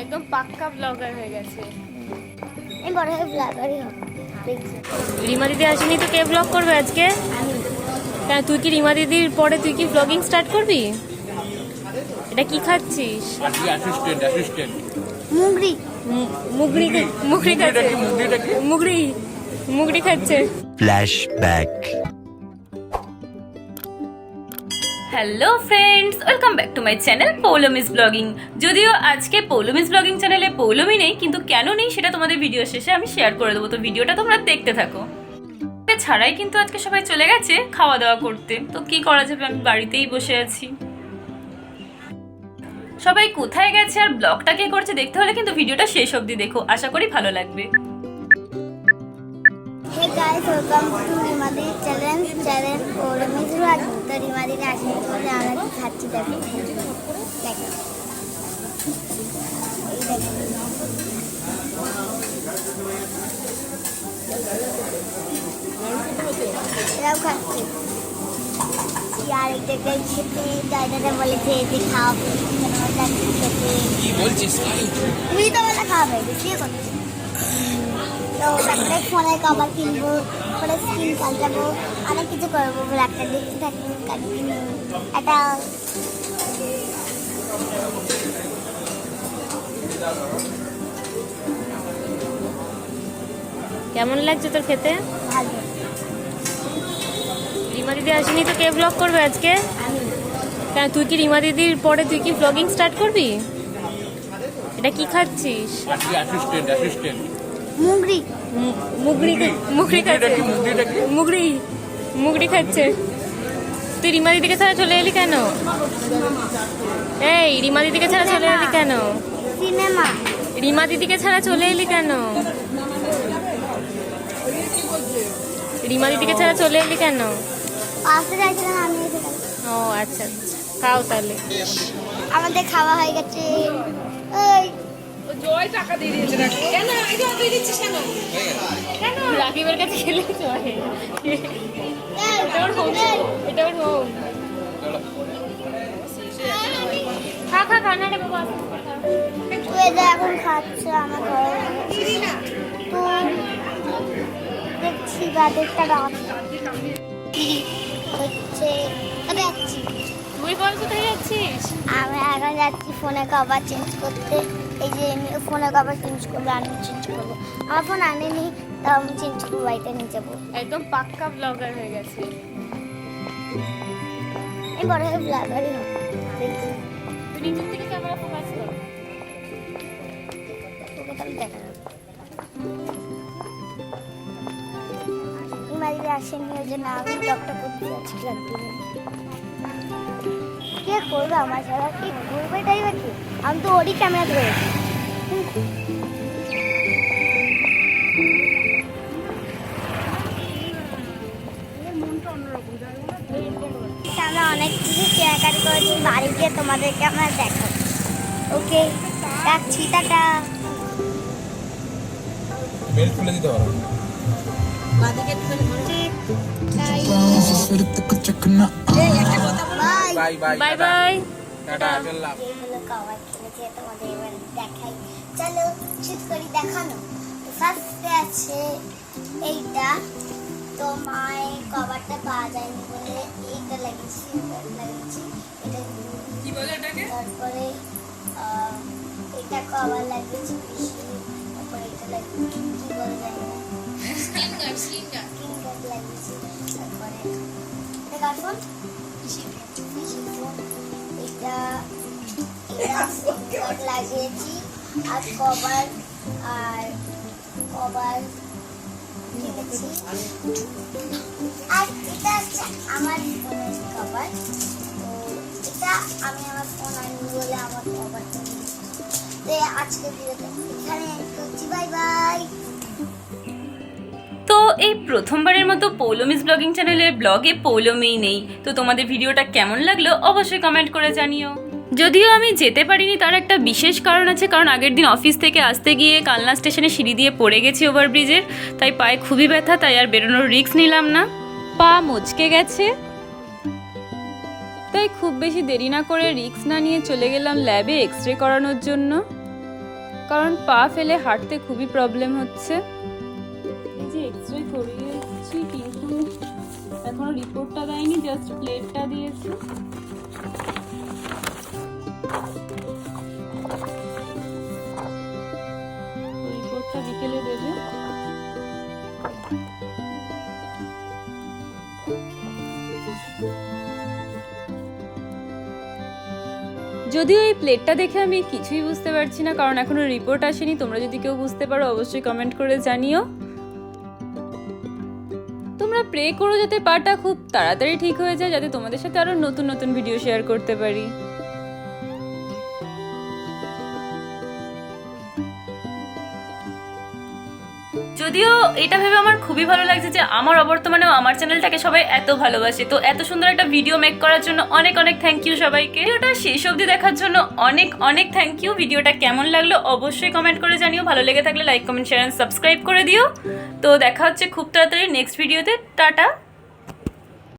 একদম পাক্কা ব্লগার হয়ে গেছে। আমি বড় হয়ে ব্লগারই হব রিমা দিদি আসেনি তো কে ব্লগ করবে আজকে? কেন তুই কি রিমা দিদির পরে তুই কি ব্লগিং স্টার্ট করবি? এটা কি খাচ্ছিস? অ্যাসিস্ট্যান্ট অ্যাসিস্ট্যান্ট মুগরি। খাচ্ছে। খাচ্ছে. Hello friends welcome back to my channel Poulami's blogging যদিও আজকে পৌলমিস ব্লগিং চ্যানেলে পৌলমি নেই কিন্তু কেন নেই সেটা তোমাদের ভিডিও শেষে আমি শেয়ার করে দেবো। তো ভিডিওটা তোমরা দেখতে থাকো। ছাড়াই কিন্তু আজকে সবাই চলে গেছে খাওয়া দাওয়া করতে। তো কি করা যাবে? আমি বাড়িতেই বসে আছি। সবাই কোথায় গেছে আর ব্লগটা কে করছে দেখতে হলে কিন্তু ভিডিওটা শেষ অবধি দেখো। আশা করি ভালো লাগবে। গাইস ওয়েলকাম টু রিমাদি চ্যালেঞ্জ চ্যালেঞ্জ ও রমেশরু আজ তো রিমাদি আসেনি বলে আমরা কি খাচ্ছি দেখো। দেখো। এই দেখো। এরাও খাচ্ছে। তারপরে কভার কিনবো পরে স্ক্রিন পাল্টাবো অনেক কিছু করব দেখতে একটা কেমন লাগছে তোর খেতে ভালো দিদি আসেনি তো কে ব্লগ করবে আজকে? কেন তুই কি রিমা দিদির পরে তুই কি ব্লগিং স্টার্ট করবি? এটা কি খাচ্ছিস? অ্যাসিস্ট্যান্ট অ্যাসিস্ট্যান্ট মুগরি। মু- মুগরি মুগরি। খাচ্ছে। মুগরি। মুগরি খাচ্ছে। তুই রিমা দিদিকে ছাড়া চলে এলি কেন? এই রিমা দিদিকে ছাড়া চলে এলি কেন? সিনেমা। রিমা দিদিকে ছাড়া চলে এলি কেন? রিমা দিদিকে ছাড়া চলে এলি কেন? ও আচ্ছা আচ্ছা। খাও তাহলে। আমাদের খাওয়া হয়ে গেছে। ওই রাকিবের কাছে খেলে চলে এটা ওর হোম। এটা ওর হোম। খা খা খা রে বাবা তুই এখন খাচ্ছে আমার ঘরে। তো দেখছি বাদেরটা রাত হচ্ছে যাচ্ছি। তুই বল কোথায় যাচ্ছিস? আমি এখন যাচ্ছি ফোনে কভার চেঞ্জ করতে। এই যে ফোনে কভার চেঞ্জ করব আমি চেঞ্জ করব। আমার ফোন আনেনি তাও আমি চেঞ্জ করব বাড়িতে নিয়ে যাব। একদম পাক্কা ব্লগার হয়ে গেছে। আমি বড় হয়ে ব্লগারই হব। নিজের থেকে ক্যামেরা ফোকাস কর। তোকে তাহলে দেখা আসেনি ওই জন্য আমি ব্লগটা করতে যাচ্ছি লাগবে কে করবে আমার ছাড়া কি করবে কি? আমি তো ওরই ক্যামেরা ধরেছি আমরা অনেক কিছু কেনাকাটি করেছি বাড়ি গিয়ে তোমাদেরকে আমরা দেখাবো। ওকে রাখছি টাটা। বেল খুলে দিতে পারো। বাই এইটা তো কভারটা পাওয়া যায়নি বলে এইটা লাগিয়েছি লাগিয়েছি এটা কি বলে তারপরে এটা কভার পিসি তারপরে এটা লাগিয়েছি কি বলে জানি না এটা আর কভার আর কভার আর এটা আমার তো এটা আমি আমার বলে আমার তো আজকে ভিডিওটা এখানে করছি বাই বাই এই প্রথমবারের মতো পৌলমিস ব্লগিং চ্যানেলের ব্লগে পৌলমিই নেই। তো তোমাদের ভিডিওটা কেমন লাগল অবশ্যই কমেন্ট করে জানিও। যদিও আমি যেতে পারিনি, তার একটা বিশেষ কারণ আছে, কারণ আগের দিন অফিস থেকে আসতে গিয়ে কালনা স্টেশনে সিঁড়ি দিয়ে পড়ে গেছি ওভারব্রিজের, তাই পায়ে খুবই ব্যথা, তাই আর বেরোনোর রিস্ক নিলাম না। পা মচকে গেছে। তাই খুব বেশি দেরি না করে রিস্ক না নিয়ে চলে গেলাম ল্যাবে এক্স রে করানোর জন্য। কারণ পা ফেলে হাঁটতে খুবই প্রবলেম হচ্ছে। এক্স রে করিয়েছি কিন্তু এখনও রিপোর্টটা দেয়নি জাস্ট প্লেটটা দিয়েছে। যদিও এই প্লেটটা দেখে আমি কিছুই বুঝতে পারছি না, কারণ এখনও রিপোর্ট আসেনি। তোমরা যদি কেউ বুঝতে পারো, অবশ্যই কমেন্ট করে জানিও। তোমরা প্রে করো যাতে পাটা খুব তাড়াতাড়ি ঠিক হয়ে যায়, যাতে তোমাদের সাথে আরও নতুন নতুন ভিডিও শেয়ার করতে পারি। যদিও এটা ভেবে আমার খুবই ভালো লাগছে যে আমার অবর্তমানেও আমার চ্যানেলটাকে সবাই এত ভালোবাসে। তো এত সুন্দর একটা ভিডিও মেক করার জন্য অনেক অনেক থ্যাংক ইউ সবাইকে। ভিডিওটা শেষ অবধি দেখার জন্য অনেক অনেক থ্যাংক ইউ ভিডিওটা কেমন লাগল অবশ্যই কমেন্ট করে জানিও। ভালো লেগে থাকলে লাইক কমেন্ট শেয়ার সাবস্ক্রাইব করে দিও। তো দেখা হচ্ছে খুব তাড়াতাড়ি নেক্সট ভিডিওতে টাটা।